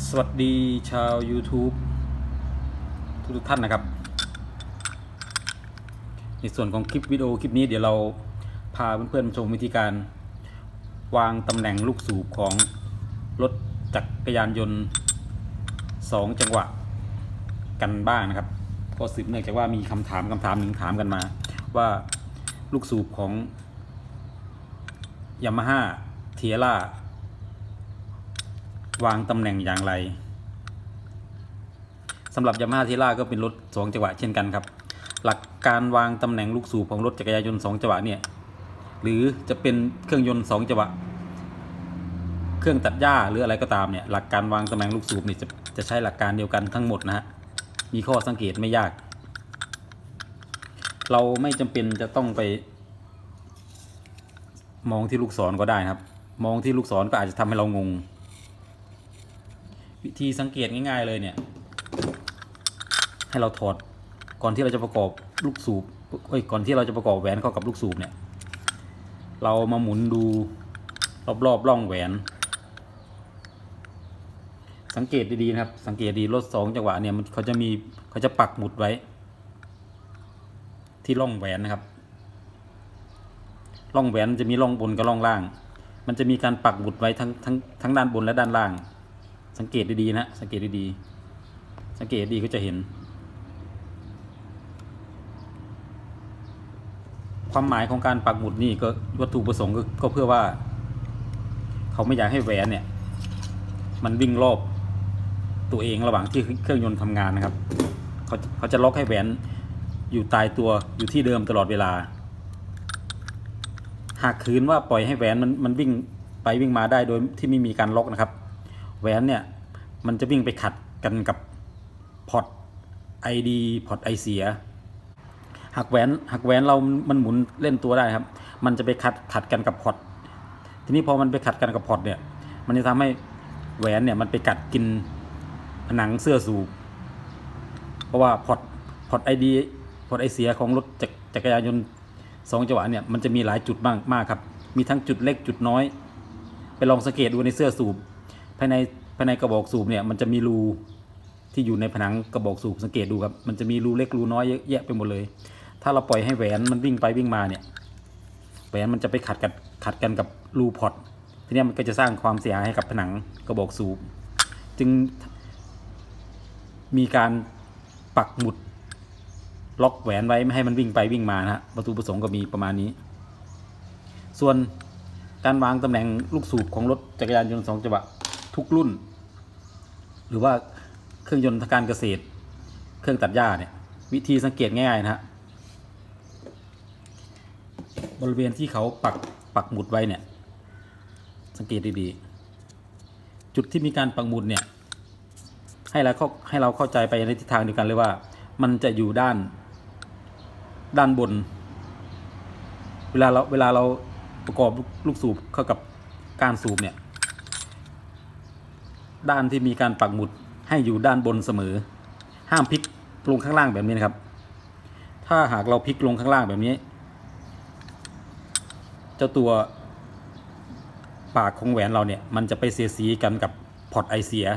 สวัสดีชาว YouTube ทุกท่านนะครับ ในส่วนของคลิปวิดีโอคลิปนี้เดี๋ยวเราพาเพื่อนๆมาชมวิธีการ วางตำแหน่งลูกสูบของรถจักรยานยนต์ 2 จังหวะกันบ้างนะครับก็สืบเนื่องจากว่ามีคำถามคำถามหนึ่งถามกันมา ว่าลูกสูบของยามาฮ่าเทียร่า วางตำแหน่งอย่างไรสำหรับยามาฮ่าเทล่าก็เป็นรถ2จังหวะเช่นกันครับ หลักการวางตำแหน่งลูกสูบของรถจักรยานยนต์2จังหวะเนี่ยหรือจะเป็นเครื่องยนต์2จังหวะเครื่องตัดหญ้าหรืออะไรก็ตามเนี่ยหลักการวางตำแหน่งลูกสูบเนี่ยจะจะใช้หลักการเดียวกันทั้งหมดนะฮะมีข้อสังเกตไม่ยาก เราไม่จำเป็นจะต้องไป มองที่ลูกศรก็ได้ครับ มองที่ลูกศรก็อาจจะทำให้เรางง วิธีสังเกตง่ายๆเลยเนี่ย ให้เราถอดก่อนที่เราจะประกอบลูกสูบเอ้ยก่อนที่เราจะประกอบแหวนเข้ากับลูกสูบเนี่ย เรามาหมุนดูรอบๆร่องแหวน สังเกตดีๆนะครับ สังเกตดีรถสองจังหวะเนี่ยมันเขาจะมีเขาจะปักหมุดไว้ ที่ร่องแหวนนะครับร่องแหวนจะมีร่องบนกับร่องล่าง มันจะมีการปักหมุดไว้ทั้งทั้งทั้งด้านบนและด้านล่าง สังเกตดีๆนะ สังเกตดีๆ สังเกตดีก็จะเห็น ความหมายของการปักหมุดนี่ก็วัตถุประสงค์ก็ก็เพื่อว่า เขาไม่อยากให้แหวนเนี่ย มันวิ่งรอบตัวเองระหว่างที่เครื่องยนต์ทำงานนะครับ เขาเขาจะล็อกให้แหวนอยู่ตายตัวอยู่ที่เดิมตลอดเวลา หากคืนว่าปล่อยให้แหวนมันมันวิ่งไปวิ่งมาได้โดยที่ไม่มีการล็อกนะครับ แหวนเนี่ย มันจะวิ่งไปขัดกันกับพอร์ตไอดีพอร์ตไอเสียหักแหวนหักแหวนเรามันหมุนเล่นตัวได้ครับ มันจะไปขัดขัดกันกับพอร์ตทีนี้พอมันไปขัดกันกับพอร์ตเนี่ย มันจะทำให้แหวนเนี่ยมันไปกัดกินผนังเสื้อสูบเพราะว่าพอร์ตพอร์ตไอดีพอร์ตไอเสียของรถจักรจักรยานยนต์สองจังหวะเนี่ยมันจะมีหลายจุดมากมากครับ มีทั้งจุดเล็กจุดน้อย ไปลองสังเกตดูในเสื้อสูบายในภายในกระบอกสูบเนี่ยมันจะมีรูที่อยู่ในผนังกระบอกสูบสังเกตดูครับมันจะมีรูเล็กรูน้อยเยอะแยะไปหมดเลย ถ้าเราปล่อยให้แหวนมันวิ่งไปวิ่งมาเนี่ยแหวนมันจะไปขัดกันขัดกันกับรูพอร์ตทีนี้มันก็จะสร้างความเสียหายให้กับผนังกระบอกสูบ จึงมีการปักหมุดล็อกแหวนไว้ไม่ให้มันวิ่งไปวิ่งมานะฮะวัตถุประสงค์ก็มีประมาณนี้ ส่วนการวางตำแหน่งลูกสูบของรถจักรยานยนต์สองจังหวะ ทุกรุ่น หรือว่าเครื่องยนต์ทางการเกษตร เครื่องตัดหญ้าเนี่ยวิธีสังเกตง่ายๆนะฮะบริเวณที่เขาปักปักหมุดไว้เนี่ย สังเกตดีๆ จุดที่มีการปักหมุดเนี่ยให้เราเข้าให้เราเข้าใจไปในทิศทางเดียวกันเลยว่า มันจะอยู่ด้านด้านบน เวลาเราเวลาเราประกอบลูกลูกสูบเข้ากับการสูบเนี่ย ด้านที่มีการปักหมุดให้อยู่ด้านบนเสมอ ห้ามพลิกลงข้างล่างแบบนี้นะครับ ถ้าหากเราพลิกลงข้างล่างแบบนี้ เจ้าตัวปากของแหวนเราเนี่ย มันจะไปเสียสีกันกับพอร์ตไอเสีย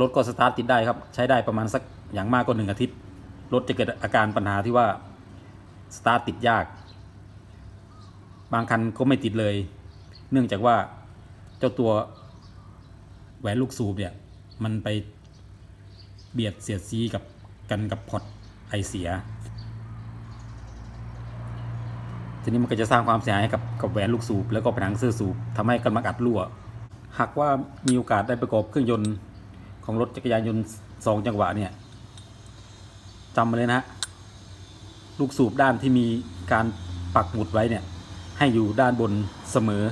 รถก็สตาร์ทติดได้ครับ ใช้ได้ประมาณสักอย่างมากก็หนึ่งอาทิตย์รถจะเกิดอาการปัญหาที่ว่าสตาร์ทติดยาก บางคันก็ไม่ติดเลย เนื่องจากว่าเจ้าตัว แหวนลูกสูบเนี่ยมันไปเบียดเสียดสีกับกันกับพอร์ตไอเสีย ทีนี้มันก็จะสร้างความเสียหายกับกับแหวนลูกสูบแล้วก็ผนังเสื้อสูบทำให้กำลังอัดรั่ว หากว่ามีโอกาสได้ประกอบเครื่องยนต์ของรถจักรยานยนต์สองจังหวะเนี่ยจำมาเลยนะฮะลูกสูบด้านที่มีการปักหมุดไว้เนี่ยให้อยู่ด้านบนเสมอ